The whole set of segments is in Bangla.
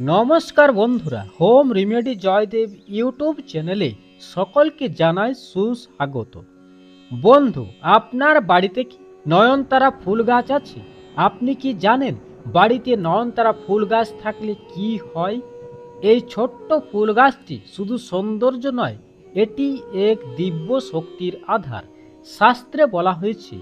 নমস্কার বন্ধুরা, হোম রিমেডি জয়দেব ইউটিউব চ্যানেলে সকলকে জানাই সুস্বাগত। বন্ধু, আপনার বাড়িতে কি নয়নতারা ফুল গাছ আছে? আপনি কি জানেন বাড়িতে নয়নতারা ফুল গাছ থাকলে কি হয়? এই ছোট্ট ফুল গাছটি শুধু সৌন্দর্য নয়, এটি এক দিব্য শক্তির আধার। শাস্ত্রে বলা হয়েছে,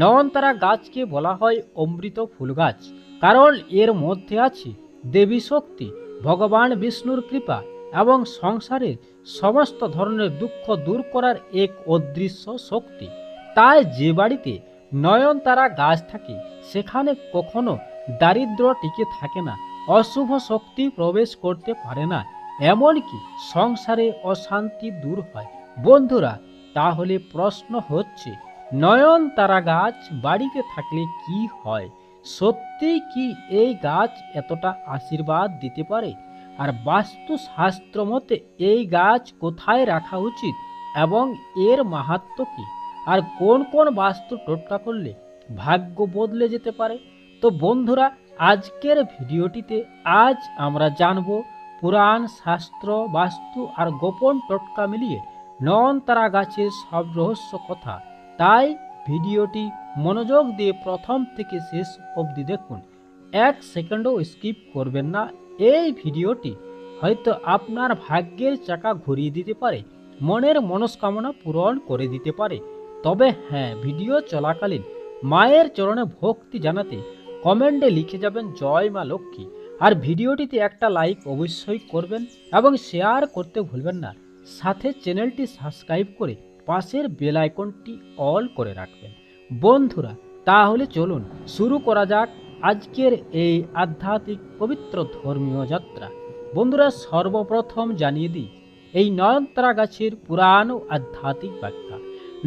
নয়নতারা গাছকে বলা হয় অমৃত ফুল গাছ, কারণ এর মধ্যে আছে দেবী শক্তি, ভগবান বিষ্ণুর কৃপা এবং সংসারের সমস্ত ধরনের দুঃখ দূর করার এক অদৃশ্য শক্তি। তাই যে বাড়িতে নয়নতারা গাছ থাকে, সেখানে কখনো দারিদ্র টিকে থাকে না, অশুভ শক্তি প্রবেশ করতে পারে না। এমনকি সংসারে অশান্তি দূর হয়। বন্ধুরা, তাহলে প্রশ্ন হচ্ছে নয়নতারা গাছ বাড়িতে থাকলে কি হয়? সত্যিই কি এই গাছ এতটা আশীর্বাদ দিতে পারে? আর বাস্তুশাস্ত্র মতে এই গাছ কোথায় রাখা উচিত এবং এর মাহাত্ম কি? আর কোন কোন বাস্তু টোটকা করলে ভাগ্য বদলে যেতে পারে? তো বন্ধুরা, আজকের ভিডিওটিতে আজ আমরা জানব পুরাণ, শাস্ত্র, বাস্তু আর গোপন টোটকা মিলিয়ে নয়নতারা গাছের সব রহস্য কথা। তাই ভিডিওটি মনোযোগ দিয়ে প্রথম থেকে শেষ অবধি দেখুন। এক সেকেন্ডও স্কিপ করবেন না। এই ভিডিওটি হয়তো আপনার ভাগ্যের চাকা ঘুরিয়ে দিতে পারে, মনের মনস্কামনা পূরণ করে দিতে পারে। তবে হ্যাঁ ভিডিও চলাকালীন মায়ের চরণে ভক্তি জানাতে কমেন্টে লিখে যাবেন, জয় মা লক্ষ্মী। আর ভিডিওটিতে একটা লাইক অবশ্যই করবেন এবং শেয়ার করতে ভুলবেন না। সাথে চ্যানেলটি সাবস্ক্রাইব করে পাশের বেল আইকনটি অল করে রাখবেন। বন্ধুরা, তাহলে চলুন শুরু করা যাক আজকের এই আধ্যাত্মিক পবিত্র ধর্মীয় যাত্রা। বন্ধুরা, সর্বপ্রথম জানিয়ে দিই, এই নয়নতারা গাছের পুরাণ ও আধ্যাত্মিক ব্যাখ্যা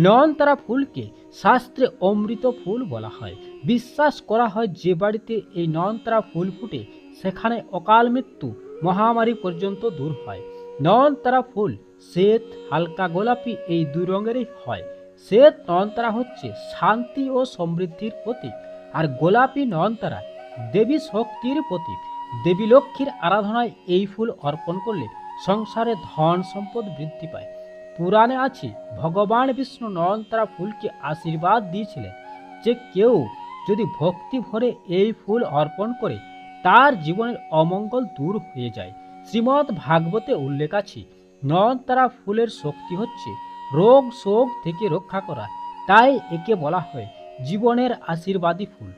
নয়নতারা ফুলকে শাস্ত্রে অমৃত ফুল বলা হয়। বিশ্বাস করা হয় যে বাড়িতে এই নয়নতারা ফুল ফুটে, সেখানে অকাল মৃত্যু মহামারী পর্যন্ত দূর হয়। নয়নতারা ফুল শ্বেত, হালকা গোলাপি এই দুই রঙেরই হয়। শ্বেত নয়নতারা হচ্ছে শান্তি ও সমৃদ্ধির প্রতীক, আর গোলাপি নয়নতারা দেবী শক্তির প্রতীক। দেবী লক্ষ্মীর আরাধনায় এই ফুল অর্পণ করলে সংসারে ধন সম্পদ বৃদ্ধি পায়। পুরাণে আছে, ভগবান বিষ্ণু নয়নতারা ফুলকে আশীর্বাদ দিয়েছিলেন যে কেউ যদি ভক্তি ভরে এই ফুল অর্পণ করে, তার জীবনের অমঙ্গল দূর হয়ে যায়। শ্রীমৎ ভাগবতে উল্লেখ আছে, নয়নতারা ফুলের শক্তি হচ্ছে রোগ শোক থেকে রক্ষা করা, তাই একে বলা হয় জীবনের আশীর্বাদী ফুল।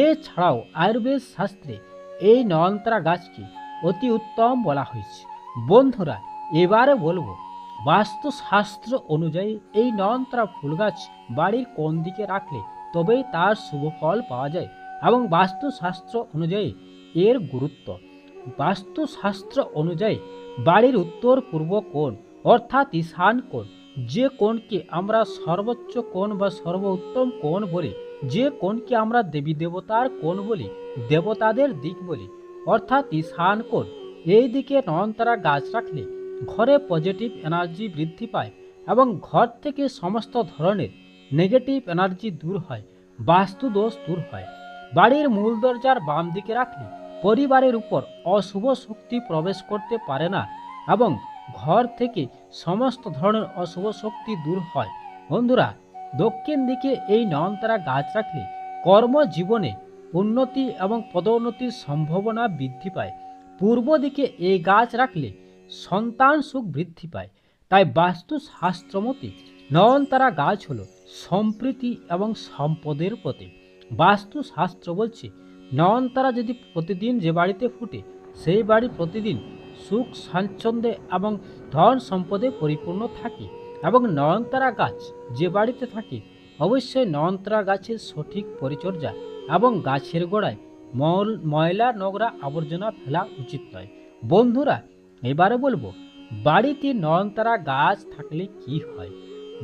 এছাড়াও আয়ুর্বেদ শাস্ত্রে এই নয়নতারা গাছকে অতি উত্তম বলা হয়েছে। বন্ধুরা, এবারে বলব, বাস্তুশাস্ত্র অনুযায়ী এই নয়নতারা ফুল গাছ বাড়ির কোন দিকে রাখলে তবেই তার শুভ ফল পাওয়া যায় এবং বাস্তুশাস্ত্র অনুযায়ী এর গুরুত্ব। বাস্তুশাস্ত্র অনুযায়ী বাড়ির উত্তর পূর্ব কোণ অর্থাৎ ঈশান কোণ যে কোণকে আমরা সর্বোচ্চ কোণ বা সর্বোত্তম কোণ বলি, যে কোণকে আমরা দেবী দেবতার কোণ বলি, দেবতাদের দিক বলি, অর্থাৎ ঈশান কোণ। এই দিকে নয়নতারা গাছ রাখলে ঘরে পজিটিভ এনার্জি বৃদ্ধি পায় এবং ঘর থেকে সমস্ত ধরনের নেগেটিভ এনার্জি দূর হয় বাস্তু দোষ দূর হয়। বাড়ির মূল দরজার বাম দিকে রাখলে পরিবারের উপর অশুভ শক্তি প্রবেশ করতে পারে না এবং ঘর থেকে সমস্ত ধরনের অশুভ শক্তি দূর হয়। বন্ধুরা, দক্ষিণ দিকে এই নয়নতারা গাছ রাখলে কর্মজীবনে উন্নতি এবং পদোন্নতির সম্ভাবনা বৃদ্ধি পায়। পূর্ব দিকে এই গাছ রাখলে সন্তান সুখ বৃদ্ধি পায়। তাই বাস্তুশাস্ত্র মতে নয়নতারা গাছ হলো সম্প্রীতি এবং সম্পদের প্রতীক। বাস্তুশাস্ত্র বলছে, নয়নতারা যদি প্রতিদিন যে বাড়িতে ফুটে, সেই বাড়ি প্রতিদিন সুখ, স্বাচ্ছন্দ্যে এবং ধন সম্পদে পরিপূর্ণ থাকে এবং নয়নতারা গাছ যে বাড়িতে থাকে, অবশ্যই নয়নতারা গাছের সঠিক পরিচর্যা এবং গাছের গোড়ায় ময়লা, নোংরা আবর্জনা ফেলা উচিত নয়। বন্ধুরা, এবারে বলব, বাড়িতে নয়নতারা গাছ থাকলে কি হয়?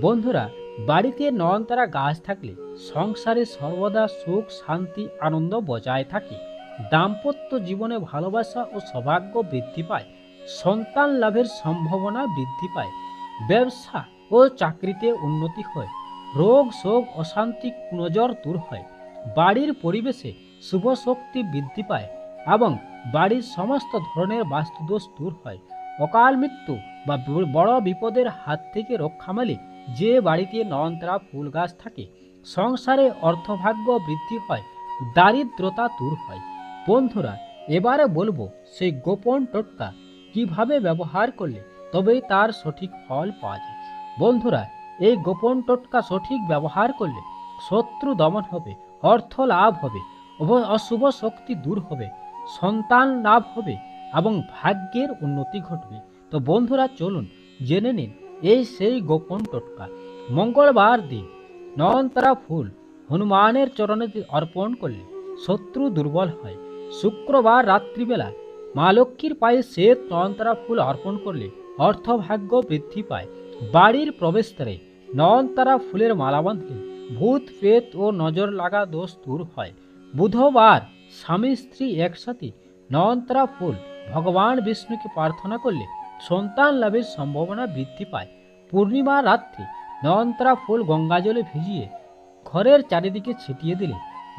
বন্ধুরা, বাড়িতে নয়নতারা গাছ থাকলে সংসারে সর্বদা সুখ, শান্তি, আনন্দ বজায় থাকে। দাম্পত্য জীবনে ভালোবাসা ও সৌভাগ্য বৃদ্ধি পায়, সন্তান লাভের সম্ভাবনা বৃদ্ধি পায়, ব্যবসা ও চাকরিতে উন্নতি হয়, রোগ শোক অশান্তি নজর দূর হয়, বাড়ির পরিবেশে শুভ শক্তি বৃদ্ধি পায় এবং বাড়ির সমস্ত ধরনের বাস্তুদোষ দূর হয়। অকাল মৃত্যু বা, বড় বিপদের হাত থেকে রক্ষা মেলে যে বাড়িতে নয়নতারা ফুল গাছ থাকে, সংসারে অর্থভাগ্য বৃদ্ধি হয়, দারিদ্রতা দূর হয়। বন্ধুরা, এবারে বলব সেই গোপন টোটকা কীভাবে ব্যবহার করলে তবেই তার সঠিক ফল পাওয়া যায়। বন্ধুরা, এই গোপন টোটকা সঠিক ব্যবহার করলে শত্রু দমন হবে, অর্থ লাভ হবে, অব- অশুভ শক্তি দূর হবে, সন্তান লাভ হবে এবং ভাগ্যের উন্নতি ঘটবে। তো বন্ধুরা, চলুন জেনে নিন এই সেই গোপন টোটকা। মঙ্গলবার দিন নয়নতারা ফুল হনুমানের চরণে অর্পণ করলে শত্রু দুর্বল হয় শুক্রবার রাত্রিবেলা মা লক্ষ্মীর পায়ে শ্বেত নয়নতারা ফুল অর্পণ করলে অর্থভাগ্য বৃদ্ধি পায়। বাড়ির প্রবেশদ্বারে নয়নতারা ফুলের মালা বাঁধলে ভূত, প্রেত ও নজর লাগা দোষ দূর হয়। বুধবার স্বামী স্ত্রী একসাথে নয়নতারা ফুল ভগবান বিষ্ণুকে প্রার্থনা করলে সন্তান লাভের সম্ভাবনা বৃদ্ধি পায়। পূর্ণিমা রাত্রে নয়নতারা ফুল গঙ্গাজলে ভিজিয়ে ঘরের চারিদিকে ছিটিয়ে দিলে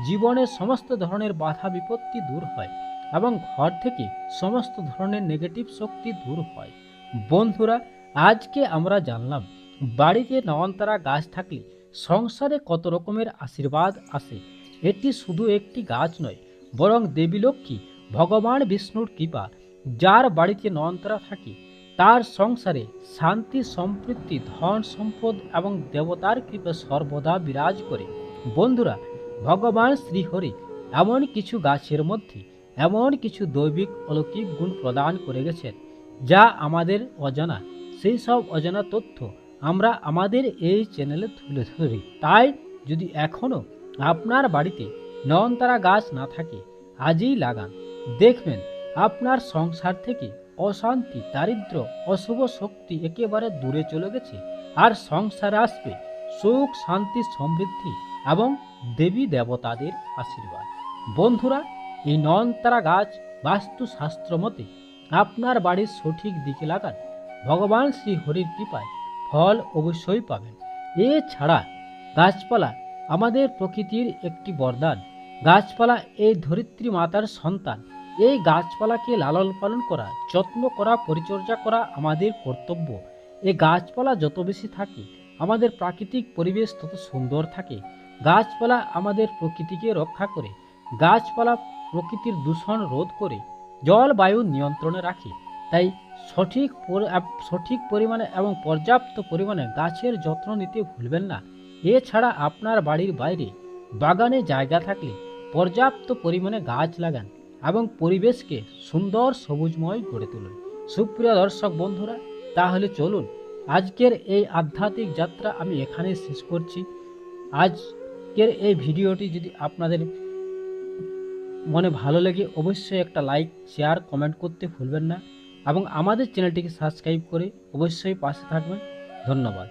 জীবনের সমস্ত ধরনের বাধা বিপত্তি দূর হয় এবং ঘর থেকে সমস্ত ধরনের নেগেটিভ শক্তি দূর হয়। বন্ধুরা, আজকে আমরা জানলাম, বাড়িতে নয়নতারা গাছ থাকলে সংসারে কত রকমের আশীর্বাদ আসে? এটি শুধু একটি গাছ নয়, বরং দেবী লক্ষ্মী ভগবান বিষ্ণুর কৃপা। যার বাড়িতে নয়নতারা থাকে, তার সংসারে শান্তি, সম্পৃক্তি, ধন, সম্পদ এবং দেবতার কৃপা সর্বদা বিরাজ করে। বন্ধুরা ভগবান শ্রীহরি এমন কিছু গাছের মধ্যে এমন কিছু দৈবিক অলৌকিক গুণ প্রদান করে গেছেন, যা আমাদের অজানা। সেই সব অজানা তথ্য আমরা আমাদের এই চ্যানেলে তুলে ধরি। তাই যদি এখনও আপনার বাড়িতে নয়নতারা গাছ না থাকে, আজই লাগান। দেখবেন আপনার সংসার থেকে অশান্তি, দারিদ্র, অশুভ শক্তি একেবারে দূরে চলে গেছে। আর সংসারে আসবে সুখ, শান্তি, সমৃদ্ধি এবং দেবী দেবতাদের আশীর্বাদ। বন্ধুরা, এই নয়নতারা গাছ বাস্তুশাস্ত্র মতে আপনার বাড়ির সঠিক দিকে লাগান। ভগবান শ্রী হরির কৃপায় ফল অবশ্যই পাবেন। এছাড়া গাছপালা আমাদের প্রকৃতির একটি বরদান। গাছপালা এই ধরিত্রী মাতার সন্তান। এই গাছপালাকে লালন পালন করা, যত্ন করা, পরিচর্যা করা আমাদের কর্তব্য। এই গাছপালা যত বেশি থাকে, আমাদের প্রাকৃতিক পরিবেশ তত সুন্দর থাকে। গাছপালা আমাদের প্রকৃতিকে রক্ষা করে, গাছপালা প্রকৃতির দূষণ রোধ করে, জলবায়ু নিয়ন্ত্রণে রাখে। তাই সঠিক সঠিক পরিমাণে এবং পর্যাপ্ত পরিমাণে গাছের যত্ন নিতে ভুলবেন না। এছাড়া আপনার বাড়ির বাইরে বাগানে জায়গা থাকলে পর্যাপ্ত পরিমাণে গাছ লাগান এবং পরিবেশকে সুন্দর সবুজময় গড়ে তুলুন। সুপ্রিয় দর্শক বন্ধুরা, তাহলে চলুন আজকের এই আধ্যাত্মিক যাত্রা আমি এখানে শেষ করছি। আজকের এই ভিডিওটি যদি আপনাদের মনে ভালো লাগে, অবশ্যই একটা লাইক শেয়ার কমেন্ট করতে ভুলবেন না এবং আমাদের চ্যানেলটিকে সাবস্ক্রাইব করে অবশ্যই পাশে থাকবেন। ধন্যবাদ।